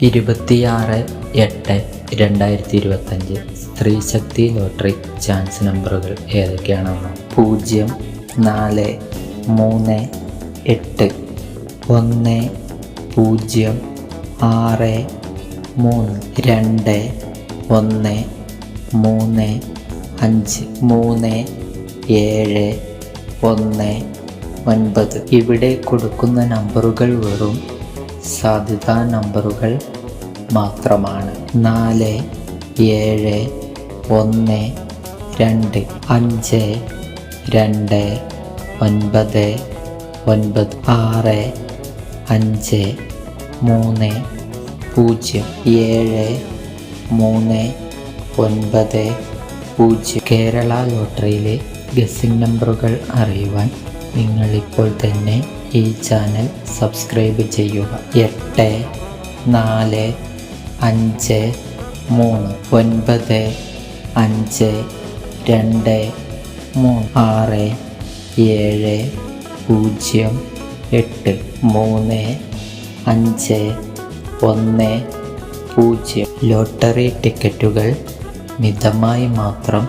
ഇരുപത്തിയാറ് എട്ട് രണ്ടായിരത്തി ഇരുപത്തഞ്ച് സ്ത്രീശക്തി ലോട്ടറി ചാൻസ് നമ്പറുകൾ ഏതൊക്കെയാണെന്ന്? പൂജ്യം നാല് മൂന്ന് എട്ട് ഒന്ന് പൂജ്യം ആറ് മൂന്ന് രണ്ട് ഒന്ന് മൂന്ന് അഞ്ച് മൂന്ന് ഏഴ് ഒന്ന് ഒൻപത്. ഇവിടെ കൊടുക്കുന്ന നമ്പറുകൾ വെറും സാധ്യതാ നമ്പറുകൾ മാത്രമാണ്. നാല് ഏഴ് ഒന്ന് രണ്ട് അഞ്ച് രണ്ട് ഒൻപത് ഒൻപത് ആറ് അഞ്ച് മൂന്ന് പൂജ്യം ഏഴ് മൂന്ന് ഒൻപത് പൂജ്യം. കേരള ലോട്ടറിയിലെ ഗസിംഗ് നമ്പറുകൾ അറിയുവാൻ നിങ്ങളിപ്പോൾ തന്നെ ഈ ചാനൽ സബ്സ്ക്രൈബ് ചെയ്യുക. എട്ട് നാല് അഞ്ച് മൂന്ന് ഒൻപത് അഞ്ച് രണ്ട് മൂന്ന് ആറ് ഏഴ് പൂജ്യം എട്ട് മൂന്ന് അഞ്ച് ഒന്ന് പൂജ്യം. ലോട്ടറി ടിക്കറ്റുകൾ മിതമായി മാത്രം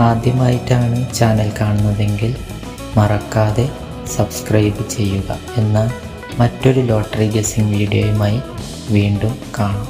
ആദ്യമായിട്ടാണ് ചാനൽ കാണുന്നതെങ്കിൽ മറക്കാതെ സബ്സ്ക്രൈബ് ചെയ്യുക എന്നാൽ മറ്റൊരു ലോട്ടറി ഗസിംഗ് വീഡിയോയുമായി വീണ്ടും കാണാം.